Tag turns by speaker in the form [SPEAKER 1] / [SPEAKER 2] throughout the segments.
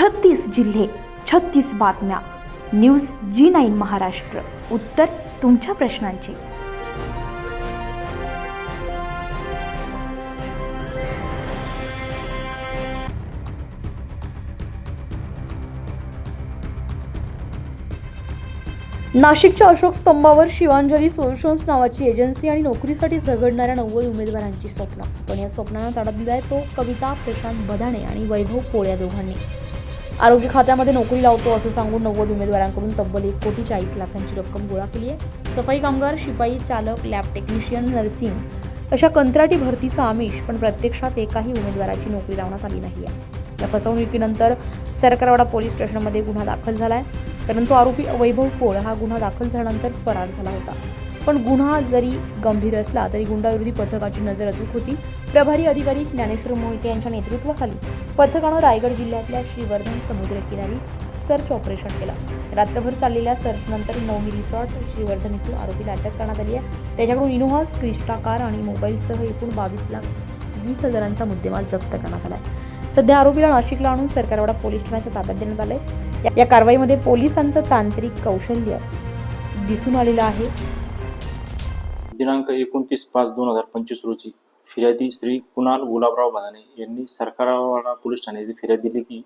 [SPEAKER 1] छत्तीस जिल्हे छत्तीस बातम्या. News G nine Maharashtra. उत्तर तुमच्या प्रश्नांची. नाशिकच्या अशोक स्तंभावर शिवांजली सोल्युशन्स नावाची एजन्सी आणि नोकरीसाठी झगडणाऱ्या नव्वद उमेदवारांची स्वप्न. पण या स्वप्नांना तडा दिलाय तो कविता प्रशांत बदाणे आणि वैभव पोळ्या दोघांनी. आरोग्य खात्यामध्ये नोकरी लावतो असं सांगून नव्वद उमेदवारांकडून तब्बल एक कोटी चाळीस लाखांची रक्कम गोळा केली आहे. सफाई कामगार शिपाई चालक लॅब टेक्निशियन नर्सिंग अशा कंत्राटी भरतीचा आमिष पण प्रत्यक्षात एकाही उमेदवाराची नोकरी लावण्यात आली नाही आहे या फसवणुकीनंतर सरकारवाडा पोलीस स्टेशनमध्ये गुन्हा दाखल झाला आहे परंतु आरोपी वैभव पोळ हा गुन्हा दाखल झाल्यानंतर फरार झाला होता. पण गुन्हा जरी गंभीर असला तरी गुंडाविरोधी पथकाची नजर अचूक होती. प्रभारी अधिकारी ज्ञानेश्वर मोहिते यांच्या नेतृत्वाखाली पथकानं रायगड जिल्ह्यातल्या श्रीवर्धन समुद्रकिनारी सर्च ऑपरेशन केलं. रात्रभर चाललेल्या सर्चनंतर नवमी रिसॉर्ट श्रीवर्धन येथून आरोपीला अटक करण्यात आली आहे. त्याच्याकडून इनोव्हास क्रिस्टा कार आणि मोबाईलसह एकूण बावीस लाख वीस हजारांचा मुद्देमाल जप्त करण्यात आला आहे. सध्या आरोपीला नाशिकला आणून सरकारवाडा पोलीस ठाण्याच्या ताब्यात देण्यात आलं या- या कारवाईमध्ये पोलिसांचं तांत्रिक कौशल्य दिसून आलेलं आहे.
[SPEAKER 2] दिनांक एकोणतीस पाच दोन हजार पंचवीस रोजी फिर्यादी श्री कुणाल गुलाबराव भादाने यांनी सरकारवाडा पोलीस ठाणे येथे फिर्याद दिली की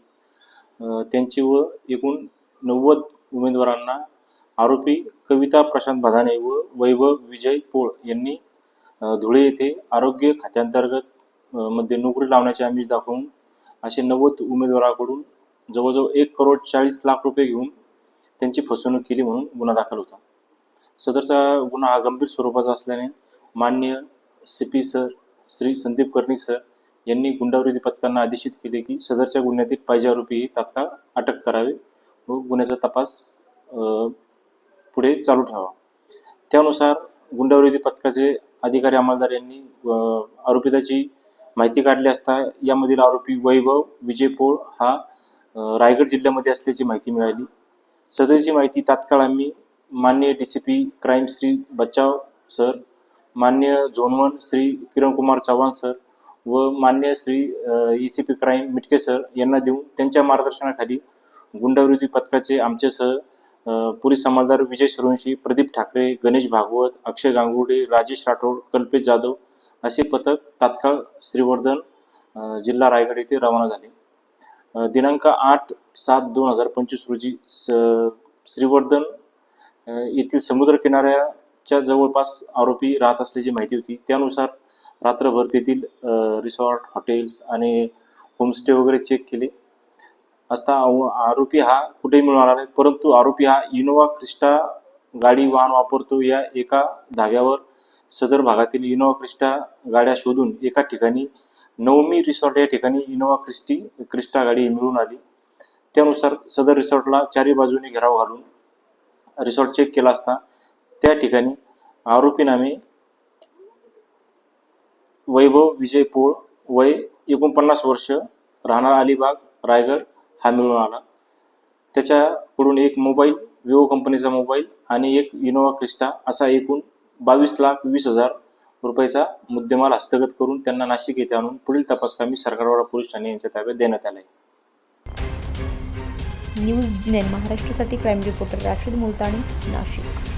[SPEAKER 2] त्यांची व एकूण नव्वद उमेदवारांना आरोपी कविता प्रशांत भादाने व वैभव विजय पोळ यांनी धुळे येथे आरोग्य खात्यांतर्गत मध्ये नोकरी लावण्याचे आमिष दाखवून असे नव्वद उमेदवाराकडून जवळजवळ एक करोड चाळीस लाख रुपये घेऊन त्यांची फसवणूक केली म्हणून गुन्हा दाखल होता. सदरचा गुन्हा हा गंभीर स्वरूपाचा असल्याने मान्य C P sir Shri Sandeep Karnik sir यांनी गुंडाविरोधी पथकांना आदेशित केले की सदरच्या गुन्ह्यातील पाहिजे आरोपी तात्काळ अटक करावे व गुन्ह्याचा तपास पुढे चालू ठेवावा. त्यानुसार गुंडाविरोधी पथकाचे अधिकारी अंमलदार यांनी आरोपिताची माहिती काढली असता यामधील आरोपी वैभव विजय पोळ हा रायगड जिल्ह्यामध्ये असल्याची माहिती मिळाली. सदरची माहिती तात्काळ आम्ही मान्य D C P crime Shri Bachhav sir मान्य zone one Shri Kiran Kumar Chavan sir व मान्य Shri A C P crime Mitke sir यांना देऊन त्यांच्या मार्गदर्शनाखाली गुंडविरोधी पथकाचे आमचेसह अ, पोलीस अंमलदार विजय सुरवंशी प्रदीप ठाकरे गणेश भागवत अक्षय गांगुडे राजेश राठोड कल्पेश जाधव असे पथक तात्काळ श्रीवर्धन जिल्हा रायगड येथे रवाना झाले. दिनांक आठ सात दोन हजार पंचवीस रोजी स- श्रीवर्धन येथील समुद्र किनाऱ्याच्या जवळपास आरोपी राहत असल्याची माहिती होती. त्यानुसार रात्रभर तेथील रिसॉर्ट हॉटेल्स आणि होमस्टे वगैरे चेक केले. असता आव- आरोपी हा कुठेही मिळणार आला नाही परंतु आरोपी हा इनोवा क्रिस्टा गाडी वाहन वापरतो या एका धाग्यावर. सदर भागातील इनोवा क्रिस्टा गाड्या शोधून एका ठिकाणी नवमी रिसॉर्ट या ठिकाणी इनोवा क्रिस्टी क्रिस्टा गाडी मिळून आली. त्यानुसार सदर रिसॉर्टला चारी बाजूने घेराव घालून रिसॉर्ट चेक केला असता त्या ठिकाणी आरोपी नामे वैभव विजय पोळ वय एकोणपन्नास वर्ष राहणार अलिबाग रायगड हा मिळून आला. त्याच्याकडून एक मोबाईल विवो कंपनीचा मोबाईल आणि एक इनोवा क्रिस्टा असा एकूण बावीस लाख वीस हजार रुपयाचा मुद्देमाल हस्तगत करून त्यांना नाशिक येथे आणून पुढील तपासकामी सरकारवाडा पोलीस ठाणे यांच्या ताब्यात देण्यात आला आहे
[SPEAKER 1] न्यूज जी नाईन महाराष्ट्रासाठी क्राईम रिपोर्टर राशीद मुलतानी नाशिक.